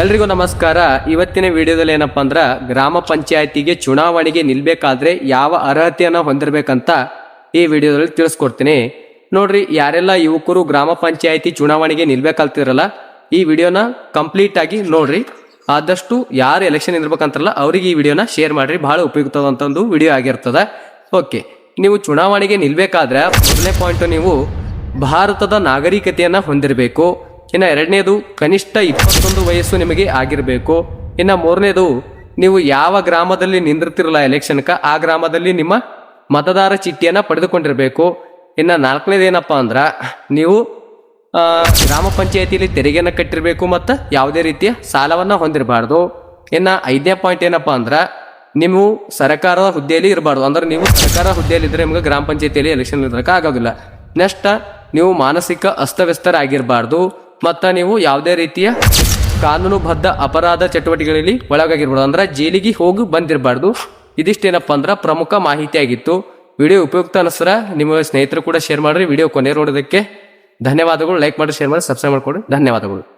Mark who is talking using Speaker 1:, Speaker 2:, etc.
Speaker 1: ಎಲ್ರಿಗೂ ನಮಸ್ಕಾರ. ಇವತ್ತಿನ ವಿಡಿಯೋದಲ್ಲಿ ಏನಪ್ಪಾ ಅಂದ್ರೆ ಗ್ರಾಮ ಪಂಚಾಯತಿಗೆ ಚುನಾವಣೆಗೆ ನಿಲ್ಬೇಕಾದ್ರೆ ಯಾವ ಅರ್ಹತೆಯನ್ನು ಹೊಂದಿರಬೇಕಂತ ಈ ವಿಡಿಯೋದಲ್ಲಿ ತಿಳಿಸ್ಕೊಡ್ತೀನಿ. ನೋಡ್ರಿ, ಯಾರೆಲ್ಲ ಯುವಕರು ಗ್ರಾಮ ಪಂಚಾಯತಿ ಚುನಾವಣೆಗೆ ನಿಲ್ಬೇಕಲ್ತಿರಲ್ಲ ಈ ವಿಡಿಯೋನ ಕಂಪ್ಲೀಟ್ ಆಗಿ ನೋಡ್ರಿ. ಆದಷ್ಟು ಯಾರು ಎಲೆಕ್ಷನ್ ಇರ್ಬೇಕಂತಾರಲ್ಲ ಅವ್ರಿಗೆ ಈ ವಿಡಿಯೋನ ಶೇರ್ ಮಾಡ್ರಿ. ಬಹಳ ಉಪಯುಕ್ತದಂತ ಒಂದು ವಿಡಿಯೋ ಆಗಿರ್ತದೆ. ಓಕೆ, ನೀವು ಚುನಾವಣೆಗೆ ನಿಲ್ಬೇಕಾದ್ರೆ, ಮೊದಲನೇ ಪಾಯಿಂಟ್ ನೀವು ಭಾರತದ ನಾಗರಿಕತೆಯನ್ನ ಹೊಂದಿರಬೇಕು. ಇನ್ನ ಎರಡನೇದು ಕನಿಷ್ಠ ಇಪ್ಪತ್ತೊಂದು ವಯಸ್ಸು ನಿಮಗೆ ಆಗಿರಬೇಕು. ಇನ್ನ ಮೂರನೇದು, ನೀವು ಯಾವ ಗ್ರಾಮದಲ್ಲಿ ನಿಂದಿರ್ತಿರಲ್ಲ ಎಲೆಕ್ಷನ್ಕ, ಆ ಗ್ರಾಮದಲ್ಲಿ ನಿಮ್ಮ ಮತದಾರ ಚೀಟಿಯನ್ನು ಪಡೆದುಕೊಂಡಿರಬೇಕು. ಇನ್ನು ನಾಲ್ಕನೇದೇನಪ್ಪ ಅಂದ್ರೆ, ನೀವು ಗ್ರಾಮ ಪಂಚಾಯತಿಯಲ್ಲಿ ತೆರಿಗೆಯನ್ನು ಕಟ್ಟಿರಬೇಕು ಮತ್ತು ಯಾವುದೇ ರೀತಿಯ ಸಾಲವನ್ನು ಹೊಂದಿರಬಾರ್ದು. ಇನ್ನು ಐದನೇ ಪಾಯಿಂಟ್ ಏನಪ್ಪ ಅಂದ್ರೆ, ನೀವು ಸರ್ಕಾರದ ಹುದ್ದೆಯಲ್ಲಿ ಇರಬಾರ್ದು. ಅಂದ್ರೆ ನೀವು ಸರ್ಕಾರ ಹುದ್ದೆಯಲ್ಲಿ ಇದ್ದರೆ ನಿಮಗೆ ಗ್ರಾಮ ಪಂಚಾಯತಿಯಲ್ಲಿ ಎಲೆಕ್ಷನ್ ಇರೋದಕ್ಕೆ ಆಗೋದಿಲ್ಲ. ನೆಕ್ಸ್ಟ್, ನೀವು ಮಾನಸಿಕ ಅಸ್ತವ್ಯಸ್ತರಾಗಿರಬಾರ್ದು. ಮತ್ತು ನೀವು ಯಾವುದೇ ರೀತಿಯ ಕಾನೂನುಬದ್ಧ ಅಪರಾಧ ಚಟುವಟಿಕೆಗಳಲ್ಲಿ ಒಳಗಾಗಿರ್ಬೋದು. ಅಂದ್ರೆ ಜೈಲಿಗೆ ಹೋಗಿ ಬಂದಿರಬಾರ್ದು. ಇದಿಷ್ಟೇನಪ್ಪ ಅಂದ್ರೆ ಪ್ರಮುಖ ಮಾಹಿತಿ ಆಗಿತ್ತು. ವಿಡಿಯೋ ಉಪಯುಕ್ತ ಅನಿಸ್ರ ನಿಮ್ಮ ಸ್ನೇಹಿತರು ಕೂಡ ಶೇರ್ ಮಾಡ್ರಿ. ವಿಡಿಯೋ ಕೊನೆ ನೋಡೋದಕ್ಕೆ ಧನ್ಯವಾದಗಳು. ಲೈಕ್ ಮಾಡಿ ಶೇರ್ ಮಾಡಿ ಸಬ್ಸ್ಕ್ರೈಬ್ ಮಾಡ್ಕೊಡಿ ಧನ್ಯವಾದಗಳು.